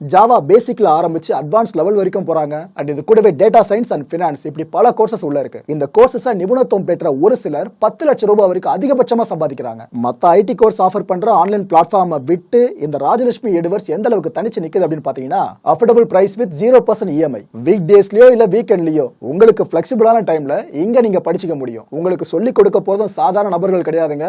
Java பேசிக்கில் ஆரம்பிச்சு advance level வரைக்கும் போகிறாங்க அண்ட் இது கூடவே டேட்டா சயின்ஸ் அண்ட் ஃபினான்ஸ் இப்படி பல கோர்சஸ் உள்ள இருக்கு. இந்த கோர்சஸ்ல நிபுணத்துவம் பெற்ற ஒரு சிலர் பத்து லட்சம் ரூபாய் வரைக்கும் அதிகபட்சமாக சம்பாதிக்கிறாங்க. மற்ற ஐடி கோர்ஸ் ஆஃபர் பண்ற ஆன்லைன் பிளாட்ஃபார்மை விட்டு இந்த ராஜலட்சுமி எடுவர்ஸ் எந்த அளவுக்கு தனிச்சு நிற்குது அப்படின்னு பார்த்தீங்கன்னா affordable price with zero percent EMI week டேஸ்லயோ இல்லை வீக்கெண்ட்லயோ உங்களுக்கு பிளெக்சிபிளான டைம்ல இங்க நீங்க படிச்சுக்க முடியும். உங்களுக்கு சொல்லிக் கொடுக்க போதும் சாதாரண நபர்கள் கிடையாதுங்க.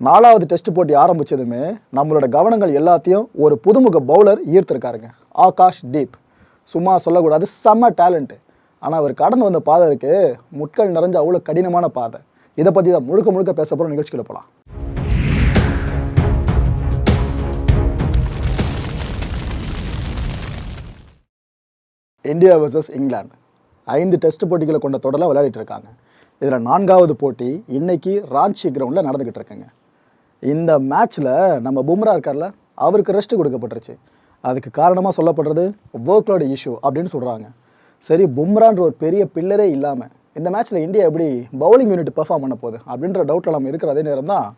நாலாவது டெஸ்ட் போட்டி ஆரம்பித்ததுமே நம்மளோட கவனங்கள் எல்லாத்தையும் ஒரு புதுமுக பவுலர் ஈர்த்திருக்காருங்க. ஆகாஷ் தீப். சும்மா சொல்லக்கூடாது செம்ம டேலண்ட்டு ஆனால் அவர் கடந்து வந்த பாதை இருக்கு. முட்கள் நிறைஞ்ச அவ்வளோ கடினமான பாதை. இதை பற்றி தான் முழுக்க முழுக்க பேச போகிற நிகழ்ச்சிகளை போகலாம் இந்தியா வர்சஸ் இங்கிலாந்து. ஐந்து டெஸ்ட் போட்டிகளை கொண்ட தொடரில் விளையாடிட்டு இருக்காங்க. இதில் நான்காவது போட்டி இன்னைக்கு ராஞ்சி கிரவுண்டில் நடந்துக்கிட்டு இருக்குங்க. இந்த மேட்ச்சில் நம்ம பும்ரா இருக்கார்ல அவருக்கு ரெஸ்ட் கொடுக்கப்பட்டுருச்சு. அதுக்கு காரணமாக சொல்லப்படுறது ஒர்க்லோட இஷ்யூ அப்படின்னு சொல்கிறாங்க சரி பும்ரான்ற ஒரு பெரிய பில்லரே இல்லாமல் இந்த மேட்ச்சில் இந்தியா எப்படி பவுலிங் யூனிட் பெர்ஃபார்ம் பண்ண போகுது அப்படின்ற டவுட்டில் நம்ம இருக்கிற அதே நேரம் தான்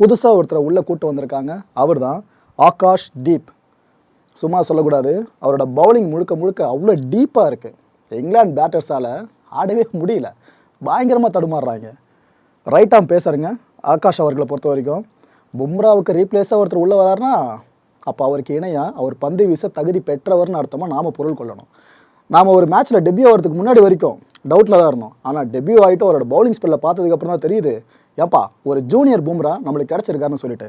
புதுசாக ஒருத்தரை உள்ளே கூட்டு வந்திருக்காங்க. அவர் தான் ஆகாஷ் தீப். சும்மா சொல்லக்கூடாது அவரோட பவுலிங் முழுக்க முழுக்க அவ்வளோ டீப்பாக இருக்குது இங்கிலாந்து பேட்டர்ஸால் ஆடவே முடியல. பயங்கரமாக தடுமாறுறாங்க. ரைட் ஆம் பேசுகிறேங்க ஆகாஷ் அவர்களை பொறுத்த வரைக்கும் பும்ராவுக்கு ரீப்ளேஸாக ஒருத்தர் உள்ளே வராருன்னா அப்போ அவருக்கு இணையாக அவர் பந்து வீச தகுதி பெற்றவர்னு அர்த்தமாக நாம் பொருள் கொள்ளணும். நாம் ஒரு மேட்ச்சில் டெபியூ ஆகிறதுக்கு முன்னாடி வரைக்கும் டவுட்டில் தான் இருந்தோம். ஆனால் டெபியூ ஆகிட்டு அவரோட பவுலிங் ஸ்பெல்லை பார்த்ததுக்கப்புறம் தான் தெரியுது ஏப்பா ஒரு ஜூனியர் பும்ரா நம்மளுக்கு கிடச்சிருக்காருன்னு சொல்லிட்டு.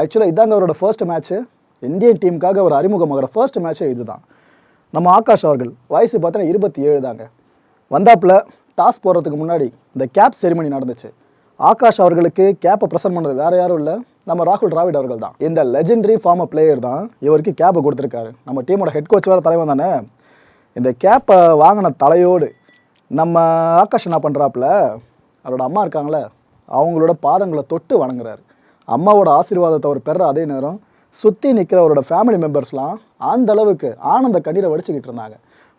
ஆக்சுவலாக இதாங்க அவரோட ஃபர்ஸ்ட் மேட்ச்சு இந்தியன் டீமுக்காக அவர் அறிமுகமாகிற ஃபர்ஸ்ட் மேட்ச்சே இதுதான். நம்ம ஆகாஷ் அவர்கள் வயசு பார்த்தீங்கன்னா இருபத்தி ஏழு தாங்க. வந்தாப்புல டாஸ் போடுறதுக்கு முன்னாடி இந்த கேப் செரிமனி நடந்துச்சு. ஆகாஷ் அவர்களுக்கு கேப்பை ப்ரெசன்ட் பண்ணது வேறு யாரும் இல்லை. நம்ம ராகுல் டிராவிட் அவர்கள் தான். இந்த லெஜெண்டரி ஃபார்ம் பிளேயர் தான் இவருக்கு கேப்பை கொடுத்துருக்காரு. நம்ம டீமோட ஹெட் கோச் வேறு தலைவன் தானே? இந்த கேப்பை வாங்கின தலையோடு நம்ம ஆகாஷ் என்ன பண்ணுறாப்புல அவரோட அம்மா இருக்காங்களே அவங்களோட பாதங்களை தொட்டு வணங்குறாரு. அம்மாவோட ஆசீர்வாதத்தை அவர் பெற அதே நேரம் சுற்றி நிற்கிறவரோட ஃபேமிலி மெம்பர்ஸ்லாம் அந்த அளவுக்கு ஆனந்த கண்ணீரை வடிச்சுக்கிட்டு இருந்தாங்க.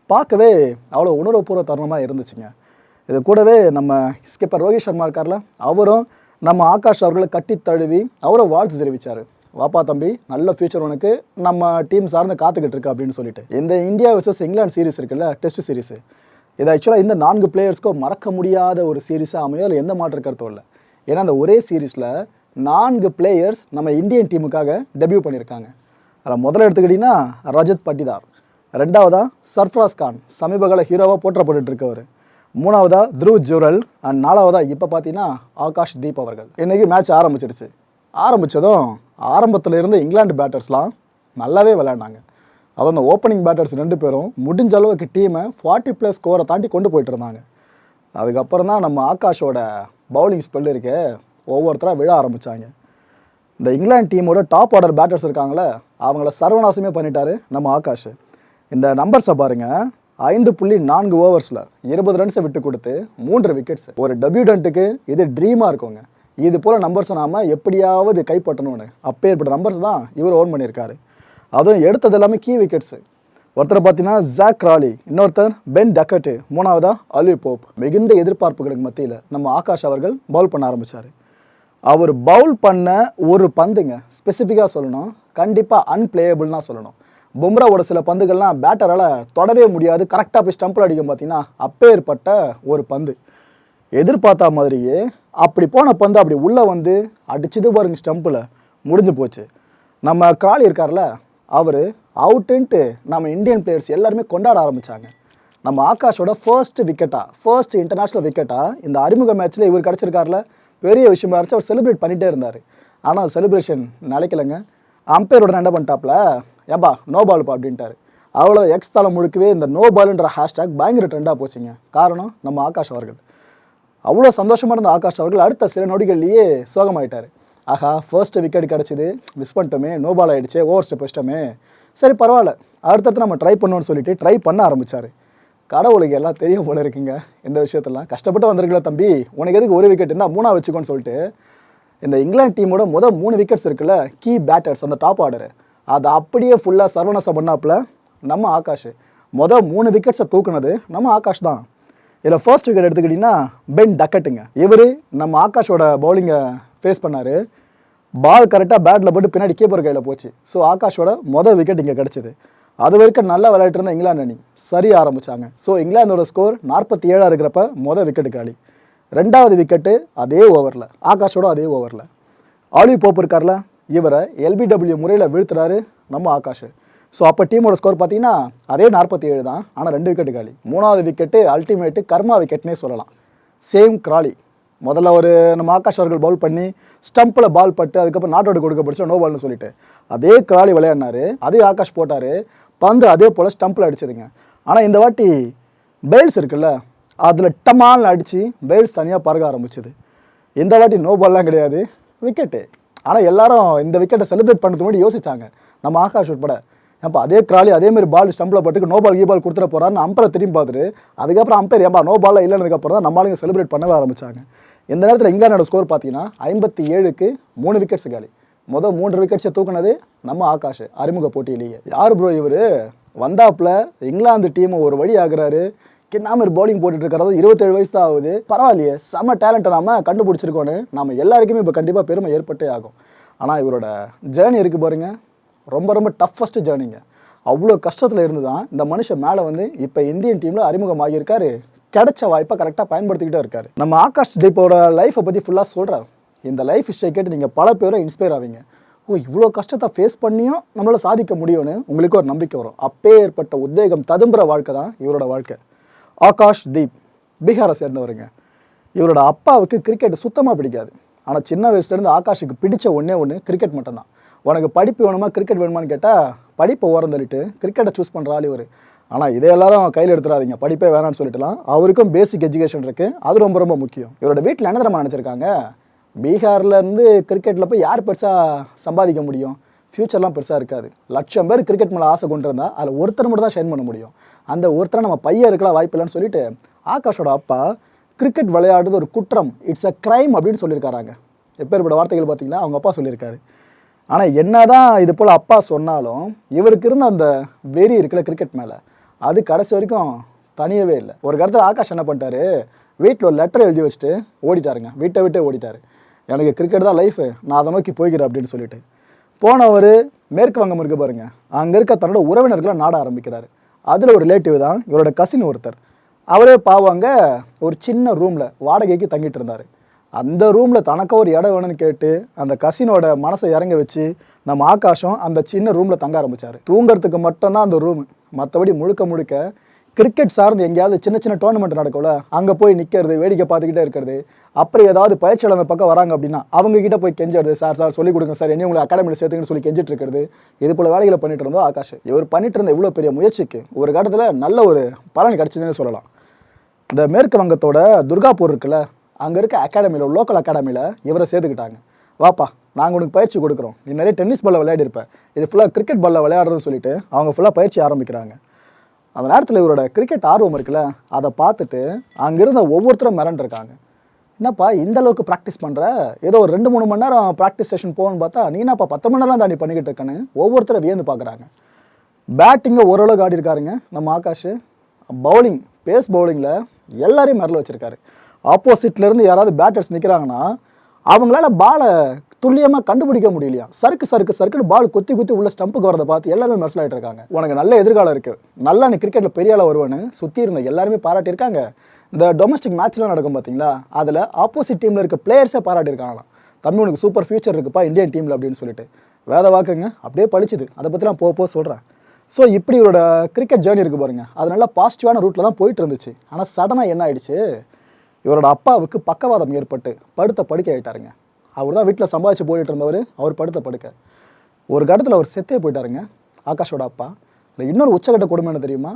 பார்க்கவே அவ்வளோ உணர்வுபூர்வ தருணமாக இருந்துச்சுங்க. இது கூடவே நம்ம ஸ்கிப்பர் ரோஹித் சர்மா இருக்கார்ல அவரும் நம்ம ஆகாஷ் அவர்களை கட்டி தழுவி அவரை வாழ்த்து தெரிவித்தார் வாப்பா தம்பி நல்ல ஃபியூச்சர் உனக்கு. நம்ம டீம் சார்ந்து காத்துக்கிட்டு இருக்கு அப்படின்னு சொல்லிட்டு. இந்த இந்தியா வர்சஸ் இங்கிலாந்து சீரிஸ் இருக்குல்ல டெஸ்ட் சீரிஸ் இது ஆக்சுவலாக இந்த நான்கு பிளேயர்ஸ்க்கும் மறக்க முடியாத ஒரு சீரிஸாக அமையும் அதில் எந்த மாற்று கருத்தும் இல்லை. ஏன்னா அந்த ஒரே சீரிஸில் நான்கு பிளேயர்ஸ் நம்ம இந்தியன் டீமுக்காக டெபியூ பண்ணியிருக்காங்க அதில் முதல்ல எடுத்துக்கிட்டிங்கன்னா ரஜத் பட்டிதார். ரெண்டாவதாக சர்ஃப்ராஸ் கான் சமீபகால ஹீரோவாக போற்றப்பட்டுட்டு இருக்கவர். மூணாவதாக த்ருவ் ஜுரல் அண்ட் நாலாவதாக இப்போ பார்த்தீங்கன்னா ஆகாஷ் தீப் அவர்கள். இன்றைக்கி மேட்ச் ஆரம்பிச்சிடுச்சு. ஆரம்பித்ததும் ஆரம்பத்தில் இருந்த இங்கிலாந்து பேட்டர்ஸ்லாம் நல்லாவே விளையாண்டாங்க. அதுவும் அந்த ஓப்பனிங் பேட்டர்ஸ் ரெண்டு பேரும் முடிஞ்ச அளவுக்கு டீமை ஃபார்ட்டி ப்ளஸ் ஸ்கோரை தாண்டி கொண்டு போயிட்டு இருந்தாங்க. அதுக்கப்புறம் தான் நம்ம ஆகாஷோட பவுலிங் ஸ்பெல் இருக்கே ஒவ்வொருத்தராக விழ ஆரம்பித்தாங்க இந்த இங்கிலாந்து டீமோட டாப் ஆர்டர் பேட்டர்ஸ் இருக்காங்களே அவங்கள சர்வநாசமே பண்ணிட்டாரு நம்ம ஆகாஷ். இந்த நம்பர்ஸை பாருங்க. ஐந்து புள்ளி நான்கு ஓவர்ஸில் இருபது ரன்ஸை விட்டு கொடுத்து மூன்று விக்கெட்ஸ் ஒரு டெபியூடண்ட்டுக்கு இது ட்ரீமாக இருக்குங்க. இது போல் நம்பர்ஸை நாம் எப்படியாவது கைப்பற்றணும்னு. அப்பேற்பட்ட நம்பர்ஸ் தான் இவர் ஓன் பண்ணியிருக்காரு. அதுவும் எடுத்தது எல்லாமே கீ விக்கெட்ஸு ஒருத்தர் பார்த்தீங்கன்னா ஜாக் ராலி இன்னொருத்தர் பென் டக்கட்டு மூணாவதா அலி போப் மிகுந்த எதிர்பார்ப்புகளுக்கு மத்தியில் நம்ம ஆகாஷ் அவர்கள் பவுல் பண்ண ஆரம்பித்தார் அவர் பவுல் பண்ண ஒரு பந்துங்க ஸ்பெசிஃபிக்காக சொல்லணும் கண்டிப்பாக அன்பிளேயபிள்னா சொல்லணும். பும்ராவோட சில பந்துகள்லாம் பேட்டரால் தொடவே முடியாது. கரெக்டாக போய் ஸ்டம்பில் அடிக்கும் பார்த்தீங்கன்னா அப்பேற்பட்ட ஒரு பந்து. எதிர்பார்த்தா மாதிரியே அப்படி போன பந்து அப்படி உள்ளே வந்து அடிச்சது பாருங்க ஸ்டம்பில் முடிஞ்சு போச்சு. நம்ம கிராலி இருக்கார்ல அவர் அவுட்டுன்ட்டு நம்ம இந்தியன் பிளேயர்ஸ் எல்லாருமே கொண்டாட ஆரம்பித்தாங்க நம்ம ஆகாஷோட ஃபர்ஸ்ட் விக்கெட்டா ஃபர்ஸ்ட் இன்டர்நேஷ்னல் விக்கெட்டா இந்த அறிமுக மேட்ச்சில் இவர் கிடச்சிருக்காருல பெரிய விஷயமா இருந்துச்சு அவர் செலிப்ரேட் பண்ணிகிட்டே இருந்தார். ஆனால் செலிப்ரேஷன் நிலைக்கலைங்க. அம்பையரோட என்ன பண்ணிட்டாப்ல ஏப்பா நோ பால்ப்பா அப்படின்ட்டாரு. அவ்வளோ எக்ஸ் தலை முழுக்கவே இந்த நோ பால்ன்ற ஹேஷ்டாக் பயங்கர ட்ரெண்டாக போச்சுங்க. காரணம் நம்ம ஆகாஷ் அவர்கள். அவ்வளோ சந்தோஷமாக இருந்த ஆகாஷ் அவர்கள் அடுத்த சில நொடிகள்லேயே சோகமாயிட்டார். ஆஹா ஃபர்ஸ்ட் விக்கெட் கிடச்சிது மிஸ் பண்ணிட்டோமே நோ பால் ஆகிடுச்சே ஓவர் ஸ்டெப் வச்சிட்டோமே சரி பரவாயில்ல. அடுத்தடுத்து நம்ம ட்ரை பண்ணோன்னு சொல்லிட்டு ட்ரை பண்ண ஆரம்பித்தார் கடவுளுக்கு எல்லாம் தெரியும் போல இருக்குங்க இந்த விஷயத்தெல்லாம். கஷ்டப்பட்டு வந்திருக்கல தம்பி உனக்கு எதுக்கு ஒரு விக்கெட் இருந்தால் மூணாக வச்சுக்கோன்னு சொல்லிட்டு இந்த இங்கிலாந்து டீமோட முதல் மூணு விக்கெட்ஸ் இருக்குல்ல கீ பேட்டர்ஸ் அந்த டாப் ஆர்டர் அதை அப்படியே ஃபுல்லாக சர்வனசம் பண்ணாப்புல நம்ம ஆகாஷ். மொதல் மூணு விக்கெட்ஸை தூக்குனது நம்ம ஆகாஷ் தான். இதில் ஃபர்ஸ்ட் விக்கெட் எடுத்துக்கிட்டிங்கன்னா பென் டக்கட்டுங்க இவர் நம்ம ஆகாஷோட பவுலிங்கை ஃபேஸ் பண்ணார். பால் கரெக்டாக பேட்டில் போட்டு பின்னாடி கீப்பர் கையில் போச்சு. ஸோ ஆகாஷோட மொதல் விக்கெட் இங்கே கிடச்சிது. அது வரைக்கும் நல்லா விளையாட்டு இருந்த இங்கிலாந்து அணி. சரி ஆரம்பிச்சாங்க. ஸோ இங்கிலாந்தோட ஸ்கோர் நாற்பத்தி ஏழாக இருக்கிறப்ப மொதல் விக்கெட்டு காலி ரெண்டாவது விக்கெட்டு அதே ஓவரில் ஆகாஷோட அதே ஓவரில் ஆலி போப் இருக்கார்ல? இவரை எல்பிடபிள்யூ முறையில் வீழ்த்துறாரு நம்ம ஆகாஷ். ஸோ அப்போ டீமோட ஸ்கோர் பார்த்தீங்கன்னா அதே நாற்பத்தி ஏழு தான். ஆனால் ரெண்டு விக்கெட்டு காலி. மூணாவது விக்கெட்டு அல்டிமேட்டு கர்மா விக்கெட்னே சொல்லலாம். சேம் கிராலி முதல்ல ஒரு நம்ம ஆகாஷ் அவர்கள் பவுல் பண்ணி ஸ்டம்பில் பால் பட்டு அதுக்கப்புறம் நாட் அவுட் பிடிச்ச நோ பால்னு சொல்லிட்டு அதே கிராலி விளையாடினாரு. அதே ஆகாஷ் போட்டார். பந்து அதே போல் ஸ்டம்பில் அடிச்சதுங்க. ஆனால் இந்த வாட்டி பெயில்ஸ் இருக்குல்ல அதில் டமால் அடித்து பெயில்ஸ் தனியாக பறக்க ஆரம்பிச்சது. இந்த வாட்டி நோ பால்லாம் கிடையாது. விக்கெட்டு ஆனால் எல்லாரும் இந்த விக்கெட்டை செலிப்ரேட் பண்ணுறதுக்கு முன்னாடி யோசிச்சாங்க. நம்ம ஆகாஷ் உட்பட ஏன்பா அதே கிராலி அதே மாதிரி பால் ஸ்டம்பில் பட்டுக்கு நோ பால் கீ பால் கொடுத்துட போறான்னு அம்பரை திரும்பி பார்த்துட்டு அதுக்கப்புறம் அம்பேர் ஏன்பா நோ பால் இல்லைனதுக்கப்புறம் தான் நம்மளுங்க செலிப்ரேட் பண்ணவே ஆரம்பித்தாங்க இந்த நேரத்தில் இங்கிலாண்டோட ஸ்கோர் பார்த்தீங்கன்னா ஐம்பத்தி ஏழுக்கு மூணு விக்கெட்ஸ் காலி. மொதல் மூன்று விக்கெட்ஸை தூக்குனது நம்ம ஆகாஷ் அறிமுக போட்டியிலேயே. யார் ப்ரோ இவர்? வந்தாப்புல இங்கிலாந்து டீமை ஒரு வழி ஆகுறாரு. கிண்ணாமர் பவுலிங் போட்டுட்டு இருக்கிறது இருபத்தேழு வயசு தான் ஆகுது பரவாயில்லையே செம்ம டேலண்ட்டை நாம கண்டுபிடிச்சிருக்கோன்னு நம்ம எல்லாருக்குமே இப்போ கண்டிப்பாக பெருமை ஏற்பட்டே ஆகும். ஆனால் இவரோட ஜேர்னி இருக்குது பாருங்க. ரொம்ப ரொம்ப டஃபஸ்ட் ஜேர்னிங்க அவ்வளோ கஷ்டத்தில் இருந்து தான் இந்த மனுஷன் மேலே வந்து இப்போ இந்தியன் டீமில் அறிமுகமாகியிருக்காரு கிடைச்ச வாய்ப்பை கரெக்டாக பயன்படுத்திக்கிட்டே இருக்காரு. நம்ம ஆகாஷ் தீப்போட லைஃப்பை பற்றி ஃபுல்லாக சொல்கிறார் இந்த லைஃப் ஹிஸ்டரி கேட்டு நீங்கள் பல பேரும் இன்ஸ்பயர் ஆவீங்க. ஓ இவ்வளோ கஷ்டத்தை ஃபேஸ் பண்ணியும் நம்மளால் சாதிக்க முடியும்னு உங்களுக்கு ஒரு நம்பிக்கை வரும். அப்பே ஏற்பட்ட உத்வேகம் ததும்புற வாழ்க்கை தான் இவரோட வாழ்க்கை. ஆகாஷ் தீப் பீகாரை சேர்ந்தவருங்க. இவரோட அப்பாவுக்கு கிரிக்கெட் சுத்தமாக பிடிக்காது. ஆனால் சின்ன வயசுலேருந்து ஆகாஷுக்கு பிடிச்ச ஒன்றே ஒன்று கிரிக்கெட் மட்டும்தான். உனக்கு படிப்பு வேணுமா கிரிக்கெட் வேணுமான்னு கேட்டால் படிப்பை ஓரம் தள்ளிட்டு கிரிக்கெட்டை சூஸ் பண்ணுற ஆள் இவர். ஆனால் இதை எல்லாரும் கையில் எடுத்துடாதீங்க. படிப்பே வேணாம்னு சொல்லிட்டுலாம். அவருக்கும் பேசிக் எஜுகேஷன் இருக்குது அது ரொம்ப ரொம்ப முக்கியம். இவரோட வீட்டில் என்ன தெரியுமா நினச்சிருக்காங்க? பீகார்லேருந்து கிரிக்கெட்டில் போய் யார் பெருசாக சம்பாதிக்க முடியும்? ஃப்யூச்சர்லாம் பெருசாக இருக்காது. லட்சம் பேர் கிரிக்கெட் மேலே ஆசை கொண்டு இருந்தால் அதில் ஒருத்தர் மட்டும் தான் ஷைன் பண்ண முடியும். அந்த ஒருத்தரை நம்ம பையன் இருக்கலாம் வாய்ப்பு இல்லைன்னு சொல்லிட்டு ஆகாஷோட அப்பா கிரிக்கெட் விளையாடுறது ஒரு குற்றம். இட்ஸ் அ க்ரைம் அப்படின்னு சொல்லியிருக்காராங்க. எப்பேற்பட்ட வார்த்தைகள் பார்த்தீங்கன்னா அவங்க அப்பா சொல்லியிருக்காரு. ஆனால் என்னதான் இது போல் அப்பா சொன்னாலும் இவருக்கு இருந்த அந்த வெறி இருக்கிற கிரிக்கெட் மேலே அது கடைசி வரைக்கும் தனியவே இல்லை. ஒரு இடத்துல ஆகாஷ் என்ன பண்ணிட்டாரு? வீட்டில் ஒரு லெட்டர் எழுதி வச்சுட்டு ஓடிட்டாருங்க. வீட்டை விட்டே ஓடிட்டார். எனக்கு கிரிக்கெட் தான் லைஃபு நான் அதை நோக்கி போய்க்கிறேன் அப்படின்னு சொல்லிட்டு. போனவர் மேற்கு வங்கம் இருக்க பாருங்க. அங்கே இருக்க தன்னோட உறவினர்களை நாட ஆரம்பிக்கிறாரு. அதில் ஒரு ரிலேட்டிவ் தான் இவரோட கசின் ஒருத்தர். அவரே பாவாங்க ஒரு சின்ன ரூமில் வாடகைக்கு தங்கிட்டு இருந்தார். அந்த ரூமில் தனக்கு ஒரு இடம் வேணும்னு கேட்டு அந்த கசினோட மனசை இறங்க வச்சு நம்ம ஆகாஷம் அந்த சின்ன ரூமில் தங்க ஆரம்பிச்சார். தூங்குறதுக்கு மட்டும்தான் அந்த ரூம் மற்றபடி முழுக்க முழுக்க கிரிக்கெட் சார்ந்து எங்கேயாவது சின்ன சின்ன டோர்னமெண்ட் நடக்கும்ல அங்கே போய் நிற்கிறது வேடிக்கை பார்த்துக்கிட்டே இருக்கிறது அப்புறம் ஏதாவது பயிற்சியாளர் பக்கம் வராங்க அப்படின்னா அவங்க கிட்ட போய் கெஞ்சுறது சார் சார் சொல்லிக் கொடுங்க சார் என்ன உங்களை அகாடமியில் சேர்த்துங்கன்னு சொல்லி கெஞ்சிட்டு இருக்கிறது. இது போல வேலைகளை பண்ணிட்டு இருந்தோம் ஆகாஷ். இவர் பண்ணிட்டு இருந்த இவ்வளோ பெரிய முயற்சிக்கு ஒரு கட்டத்தில் நல்ல ஒரு பலன் கிடைச்சதுன்னு சொல்லலாம். இந்த மேற்கு வங்கத்தோட துர்காபூர் இருக்குல்ல அங்கே இருக்க அகாடமியில் லோக்கல் அகாடமியில் இவரை சேர்த்துக்கிட்டாங்க. வாப்பா நாங்கள் உனக்கு பயிற்சி கொடுக்குறோம். நீ நிறைய டென்னிஸ் பாலில் விளையாடிருப்பேன் இது ஃபுல்லாக கிரிக்கெட் பாலில் விளையாடுறதுன்னு சொல்லிட்டு அவங்க ஃபுல்லாக பயிற்சி ஆரம்பிக்கிறாங்க. அந்த நேரத்தில் இவரோட கிரிக்கெட் ஆர்வம் இருக்குல்ல அதை பார்த்துட்டு அங்கிருந்த ஒவ்வொருத்தரும் மிரண்டிருக்காங்க. என்னப்பா இந்த அளவுக்கு ப்ராக்டிஸ் பண்ணுற ஏதோ ஒரு ரெண்டு மூணு மணி நேரம் ப்ராக்டிஸ் செஷன் போகணும்னு பார்த்தா நீ என்னப்பா பத்து மணி நேரம் தாண்டி பண்ணிக்கிட்டு இருக்கேன்னு ஒவ்வொருத்தரும் வியந்து பார்க்குறாங்க. பேட்டிங்கை ஓரளவுக்கு ஆடி இருக்காருங்க நம்ம ஆகாஷ். பவுலிங் பேஸ் பவுலிங்கில் எல்லாரையும் மிரல வச்சுருக்காரு. ஆப்போசிட்லேருந்து யாராவது பேட்டர்ஸ் நிற்கிறாங்கன்னா அவங்களால பாலை துல்லியமாக கண்டுபிடிக்க முடியலையா? சறுக்கு சறுக்கு சறுக்குன்னு பால் குத்தி குத்தி உள்ள ஸ்டம்புக்கு வரதை பார்த்து எல்லாருமே மெர்சலாயிட்டு இருக்காங்க. உனக்கு நல்ல எதிர்காலம் இருக்கு. நல்லா நீ கிரிக்கெட்டில் பெரிய ஆளாக வருவேன்னு சுற்றி இருந்த எல்லாருமே பாராட்டியிருக்காங்க இந்த டொமஸ்டிக் மேட்ச்லாம் நடக்கும் பார்த்தீங்களா அதில் ஆப்போசிட் டீமில் இருக்க பிளேயர்ஸே பாராட்டியிருக்காங்களாம் தம்பி உனக்கு சூப்பர் ஃபியூச்சர் இருக்குப்பா இந்தியன் டீமில் அப்படின்னு சொல்லிட்டு. வேத வாக்குங்க. அப்படியே பழிச்சுது. அதை பற்றிலாம் போக போக சொல்கிறேன் ஸோ இப்படி இவரோட கிரிக்கெட் ஜேர்னி இருக்கு பாருங்க. அது நல்லா பாசிட்டிவான ரூட்டில் தான் போயிட்டு இருந்துச்சு. ஆனால் சடனாக என்ன ஆயிடுச்சு? இவரோட அப்பாவுக்கு பக்கவாதம் ஏற்பட்டு படுத்த படுக்கை ஆகிட்டாருங்க அவர் தான் வீட்டில் சம்பாதிச்சு போயிட்டு இருந்தவர் அவர் படுத்த படுக்க. ஒரு கட்டத்தில் அவர் செத்தே போயிட்டாருங்க. ஆகாஷோட அப்பா. இல்லை இன்னொரு உச்சக்கட்ட கொடுமை என்ன தெரியுமா?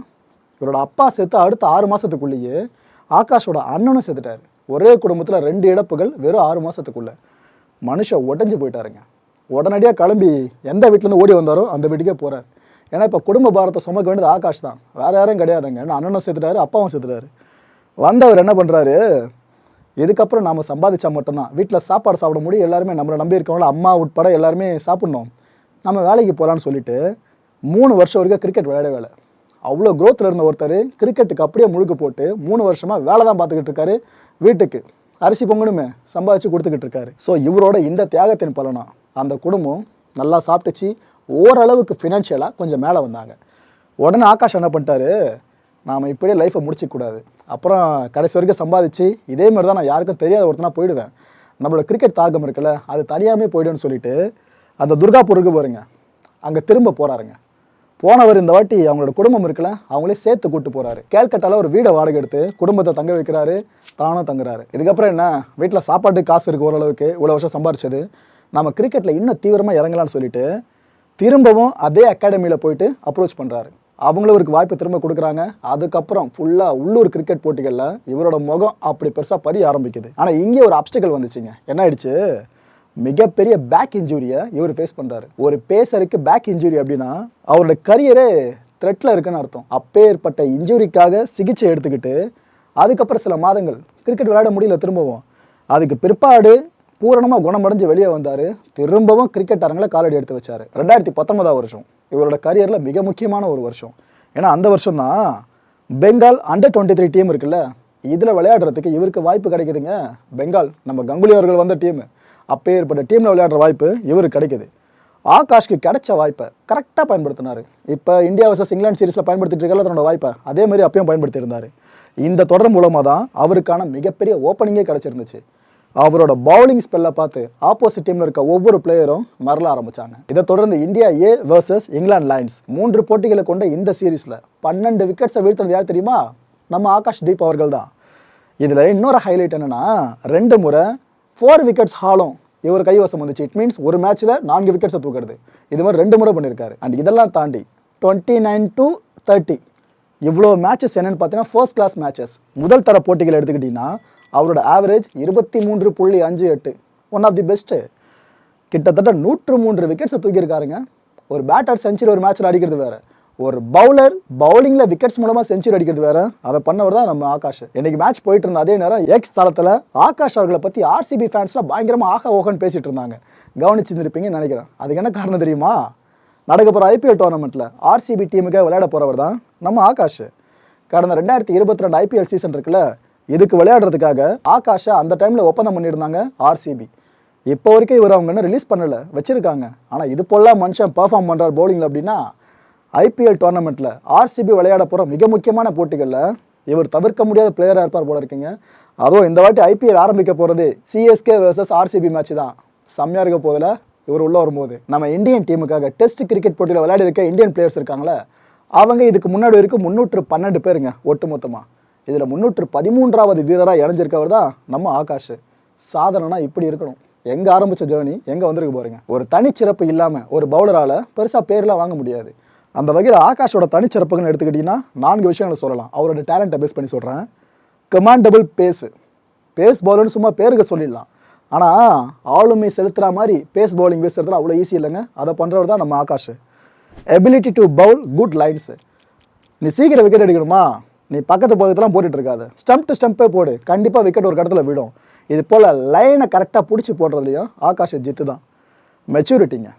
இவரோட அப்பா செத்து அடுத்த ஆறு மாதத்துக்குள்ளேயே ஆகாஷோட அண்ணனும் செத்துட்டார். ஒரே குடும்பத்தில் ரெண்டு இழப்புகள் வெறும் ஆறு மாதத்துக்குள்ளே மனுஷன் உடஞ்சி போயிட்டாருங்க. உடனடியாக கிளம்பி எந்த வீட்டிலேருந்து ஓடி வந்தாரோ அந்த வீட்டுக்கே போகிறார் ஏன்னா இப்போ குடும்ப பாரத்தை சுமக்க வேண்டியது ஆகாஷ் தான். வேறு யாரும் கிடையாதுங்க. ஏன்னா அண்ணனும் செத்துட்டாரு அப்பாவும் செத்துட்டாரு. வந்தவர் என்ன பண்ணுறாரு இதுக்கப்புறம் நாம் சம்பாதிச்சா மட்டும்தான்? வீட்டில் சாப்பாடு சாப்பிட முடியும். எல்லாருமே நம்மளை நம்பி இருக்கவங்கள அம்மா உட்பட எல்லாருமே சாப்பிட்ணும். நம்ம வேலைக்கு போகலான்னு சொல்லிட்டு மூணு வருஷம் வரைக்கும் கிரிக்கெட் விளையாட வேலை அவ்வளோ க்ரோத்தில் இருந்த ஒருத்தர் கிரிக்கெட்டுக்கு அப்படியே முழுக்க போட்டு மூணு வருஷமாக வேலை தான் பார்த்துக்கிட்டு இருக்காரு. வீட்டுக்கு அரிசி பொங்கணுமே சம்பாதிச்சு கொடுத்துக்கிட்டு இருக்காரு. ஸோ இவரோட இந்த தியாகத்தின் பலனா அந்த குடும்பம் நல்லா சாப்பிட்டுச்சு. ஓரளவுக்கு ஃபினான்ஷியலாக கொஞ்சம் மேலே வந்தாங்க. உடனே ஆகாஷ் என்ன பண்ணிட்டாரு? நாம் இப்படியே லைஃப்பை முடிச்சிக்கூடாது அப்புறம் கடைசி வரைக்கும் சம்பாதிச்சு இதே மாதிரி தான் நான் யாருக்கும் தெரியாத ஒருத்தனா போயிடுவேன். நம்மளோட கிரிக்கெட் தாகம் இருக்குல்ல அது தனியாமே போய்டுன்னு சொல்லிட்டு அந்த துர்காப்பூருக்கு போகிறேங்க அங்கே திரும்ப போகிறாருங்க போனவர் இந்த வாட்டி அவங்களோட குடும்பம் இருக்குல்ல அவங்களே சேர்த்து கூட்டு போகிறாரு கேல்கட்டால ஒரு வீடை வாடகை எடுத்து குடும்பத்தை தங்க வைக்கிறாரு தானும் தங்குறாரு. இதுக்கப்புறம் என்ன வீட்டில் சாப்பாட்டு காசு இருக்குது ஓரளவுக்கு இவ்வளோ வருஷம் சம்பாரிச்சது. நம்ம கிரிக்கெட்டில் இன்னும் தீவிரமாக இறங்கலான்னு சொல்லிட்டு திரும்பவும் அதே அகாடமியில் போயிட்டு அப்ரோச் பண்ணுறாரு அவங்களும் இவருக்கு வாய்ப்பு திரும்ப கொடுக்குறாங்க. அதுக்கப்புறம் ஃபுல்லாக உள்ளூர் கிரிக்கெட் போட்டிகளில் இவரோட முகம் அப்படி பெருசாக பதிய ஆரம்பிக்குது. ஆனால் இங்கே ஒரு அப்டிக்கல் வந்துச்சுங்க. என்ன ஆயிடுச்சு? மிகப்பெரிய பேக் இன்ஜூரியை இவர் ஃபேஸ் பண்ணுறாரு ஒரு பேசருக்கு பேக் இன்ஜூரி அப்படின்னா அவரோட கரியரே த்ரெட்டில் இருக்குன்னு அர்த்தம். அப்பேற்பட்ட இன்ஜூரிக்காக சிகிச்சை எடுத்துக்கிட்டு அதுக்கப்புறம் சில மாதங்கள் கிரிக்கெட் விளையாட முடியல திரும்பவும். அதுக்கு பிற்பாடு பூரணமாக குணமடைஞ்சு வெளியே வந்தார். திரும்பவும் கிரிக்கெட் அரங்கில் காலடி எடுத்து வச்சார். ரெண்டாயிரத்தி பத்தொன்பதாம் வருஷம். இவரோட கரியரில் மிக முக்கியமான ஒரு வருஷம். ஏன்னா அந்த வருஷம் தான் Bengal under twenty three team இருக்குல்ல இதில் விளையாடுறதுக்கு இவருக்கு வாய்ப்பு கிடைக்குதுங்க. பெங்கால் நம்ம கங்குலி அவர்கள் வந்த டீம் அப்பேற்பட்ட டீமில் விளையாடுற வாய்ப்பு இவருக்கு கிடைக்குது. ஆகாஷ்க்கு கிடைச்ச வாய்ப்பை கரெக்டாக பயன்படுத்தினார். இப்போ இந்தியா வர்சஸ் இங்கிலாந்து சீரீஸில் பயன்படுத்திட்டு இருக்கல தன்னோட வாய்ப்பை. அதே மாதிரி அப்பயும் பயன்படுத்தியிருந்தார். இந்த தொடர் மூலமாக தான் அவருக்கான மிகப்பெரிய ஓப்பனிங்கே கிடச்சிருந்துச்சு. அவரோட பவுலிங் ஸ்பெல்லை பார்த்து ஆப்போசிட் டீமில் இருக்க ஒவ்வொரு பிளேயரும் மறல ஆரம்பிச்சாங்க. இதை தொடர்ந்து India A versus England Lions மூன்று போட்டிகளை கொண்ட இந்த சீரீஸில் பன்னெண்டு விக்கெட்ஸை வீழ்த்தினது யார் தெரியுமா? நம்ம ஆகாஷ் தீப் அவர்கள் தான். இதில் இன்னொரு ஹைலைட் என்னன்னா ரெண்டு முறை ஃபோர் விக்கெட்ஸ் ஹாலும் இவர் கைவசம் வந்துச்சு. இட் மீன்ஸ் ஒரு மேட்ச்சில் நான்கு விக்கெட்ஸை தூக்குறது. இது மாதிரி ரெண்டு முறை பண்ணியிருக்காரு அண்ட் இதெல்லாம் தாண்டி டுவெண்ட்டி நைன் டு தேர்ட்டி இவ்வளோ மேட்சஸ் என்னென்னு பார்த்தீங்கன்னா ஃபர்ஸ்ட் கிளாஸ் மேட்சஸ் முதல் தர போட்டிகள் எடுத்துக்கிட்டிங்கன்னா அவரோட ஆவரேஜ் இருபத்தி மூன்று புள்ளி அஞ்சு எட்டு. ஒன் ஆஃப் தி பெஸ்ட்டு கிட்டத்தட்ட நூற்று மூன்று விக்கெட்ஸை தூக்கியிருக்காருங்க. ஒரு பேட்டர் செஞ்சுரி ஒரு மேட்ச்சில் அடிக்கிறது வேறு. ஒரு பவுலர் பவுலிங்கில் விக்கெட்ஸ் மூலமாக செஞ்சுரி அடிக்கிறது வேறு. அதை பண்ணவர் தான் நம்ம ஆகாஷ். இன்றைக்கி மேட்ச் போயிட்டு இருந்த அதே நேரம் எக்ஸ் தளத்தில் ஆகாஷ் அவர்களை பற்றி ஆர்சிபி ஃபேன்ஸ்லாம் பயங்கரமாக ஆக ஓகன்னு பேசிகிட்டு இருந்தாங்க. கவனிச்சிருந்திருப்பீங்கன்னு நினைக்கிறேன். அதுக்கு என்ன காரணம் தெரியுமா? நடக்க போகிற ஐபிஎல் டோர்னமெண்ட்டில் ஆர்சிபி டீமுக்கே விளையாட போகிறவர் தான் நம்ம ஆகாஷ். கடந்த ரெண்டாயிரத்தி இருபத்தி ரெண்டு ஐபிஎல் சீசன் இருக்குல்ல இதுக்கு விளையாடுறதுக்காக ஆகாஷா அந்த டைமில் ஒப்பந்தம் பண்ணியிருந்தாங்க ஆர்சிபி இப்போ வரைக்கும் இவர் அவங்க இன்னும் ரிலீஸ் பண்ணல வச்சிருக்காங்க. ஆனால் இது போல மனுஷன் பெர்ஃபார்ம் பண்ணுறார் பவுலிங்கில் அப்படின்னா ஐபிஎல் டோர்னமெண்ட்டில் ஆர்சிபி விளையாட போகிற மிக முக்கியமான போட்டிகளில் இவர் தவிர்க்க முடியாத பிளேயராக இருப்பார் போல இருக்கீங்க. அதுவும் இந்த வாட்டி ஐபிஎல் ஆரம்பிக்க போகிறது சிஎஸ்கே வேர்சஸ் ஆர்சிபி மேட்ச் தான். செம்மையாக இருக்க போதில் இவர் உள்ளே வரும்போது. நம்ம இந்தியன் டீமுக்காக டெஸ்ட் கிரிக்கெட் போட்டியில் விளையாடி இருக்க இந்தியன் பிளேயர்ஸ் இருக்காங்களே அவங்க இதுக்கு முன்னாடி வரைக்கும் முந்நூற்று பன்னெண்டு பேருங்க ஒட்டுமொத்தமாக இதில் முந்நூற்று பதிமூன்றாவது வீரராக இணைஞ்சிருக்கவர் தான் நம்ம ஆகாஷ். சாதனைனா இப்படி இருக்கணும். எங்கே ஆரம்பித்த ஜேர்னி எங்கே வந்திருக்கு பாருங்க. ஒரு தனிச்சிறப்பு இல்லாமல் ஒரு பவுலரால் பெருசாக பேர்லாம் வாங்க முடியாது. அந்த வகையில் ஆகாஷோட தனிச்சிறப்புகள்னு எடுத்துக்கிட்டிங்கன்னா நான்கு விஷயங்களை சொல்லலாம். அவரோட டேலண்ட்டை பேஸ் பண்ணி சொல்கிறேன் கமாண்டபிள் பேஸு பேஸ் பவுலர்னு சும்மா பேருக்கு சொல்லிடலாம். ஆனால் ஆளுமை செலுத்துகிற மாதிரி பேஸ் பவுலிங் பேசுறதுல அவ்வளோ ஈஸி இல்லைங்க. அதை பண்ணுறவர் தான் நம்ம Akash. Ability to bowl good lines நீ சீக்கிரம் விக்கெட் எடுக்கணுமா நீ பக்கத்து பக்கத்துலாம் போட்டுட்டு இருக்காது ஸ்டம்ப் டு ஸ்டம்பே போடு. கண்டிப்பாக விக்கெட் ஒரு கடத்தில் விடும். இது போல் லைனை கரெக்டாக பிடிச்சி போடுறதுலையும் ஆகாஷ் ஜித்து தான். மெச்சூரிட்டிங்க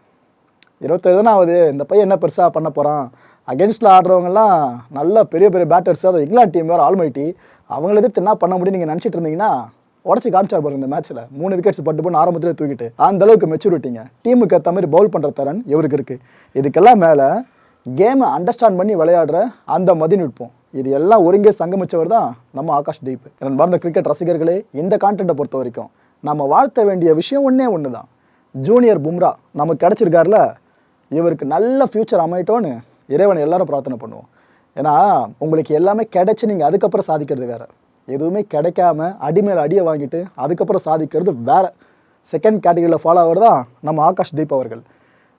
இருபத்தேழு தானே ஆகுது இந்த பையன் என்ன பெருசாக பண்ண போகிறான் அகேன்ஸ்டில் ஆடுறவங்கலாம் நல்ல பெரிய பெரிய பேட்டர்ஸ் அது இங்கிலாந்து டீம் வேறு ஆல்மைட்டி அவங்கள எதிர்த்து என்ன பண்ண முடியும் நீங்கள் நினச்சிட்டு இருந்தீங்கன்னா உடச்சி காமிச்சார் பாருங்க இந்த மேட்ச்சில் மூணு விக்கெட்ஸ் பட்டு பண்ணு ஆரம்பத்தில் தூக்கிட்டு. அந்த அளவுக்கு மெச்சூரிட்டிங்க டீமுக்கு ஏற்ற மாதிரி பவுல் பண்ணுற திறன் இவருக்கு இருக்குது இதுக்கெல்லாம் மேலே கேமை அண்டர்ஸ்டாண்ட் பண்ணி விளையாடுற அந்த மதிநுட்பம் இது எல்லாம் ஒருங்கே சங்கமிச்சவர் தான் நம்ம ஆகாஷ் தீப். என் பார்ந்த கிரிக்கெட் ரசிகர்களே இந்த கான்டென்ட்டை பொறுத்த வரைக்கும் நம்ம வாழ்த்த வேண்டிய விஷயம் ஒன்றே ஒன்று தான் ஜூனியர் பும்ரா நமக்கு கிடச்சிருக்கார்ல இவருக்கு நல்ல ஃப்யூச்சர் அமையட்டோன்னு இறைவனை எல்லாரும் பிரார்த்தனை பண்ணுவோம். ஏன்னா உங்களுக்கு எல்லாமே கிடைச்சி நீங்கள் அதுக்கப்புறம் சாதிக்கிறது வேறு. எதுவுமே கிடைக்காம அடிமேல் அடியை வாங்கிட்டு அதுக்கப்புறம் சாதிக்கிறது வேற. செகண்ட் கேட்டகரியில் ஃபாலோ ஆகிறது தான் நம்ம ஆகாஷ் தீப் அவர்கள்.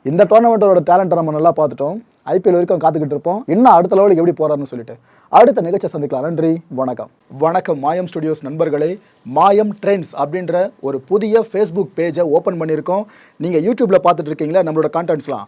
இந்த டோர்னமெண்ட்டோட டேலண்ட்டை நம்ம நல்லா பார்த்துட்டோம். ஐபிஎல் வரைக்கும் காத்துக்கிட்டு இருப்போம். இன்னும் அடுத்த லெவலுக்கு எப்படி போகிறாருன்னு சொல்லிட்டு. அடுத்த நிகழ்ச்சியை சந்திக்கலாம். நன்றி வணக்கம். வணக்கம் மாயம் ஸ்டுடியோஸ் நண்பர்களே. மாயம் ட்ரெண்ட்ஸ் அப்படின்ற ஒரு புதிய ஃபேஸ்புக் பேஜை ஓப்பன் பண்ணியிருக்கோம். நீங்கள் யூடியூப்பில் பார்த்துட்டு இருக்கீங்களா? நம்மளோட கான்டென்ட்ஸ்லாம்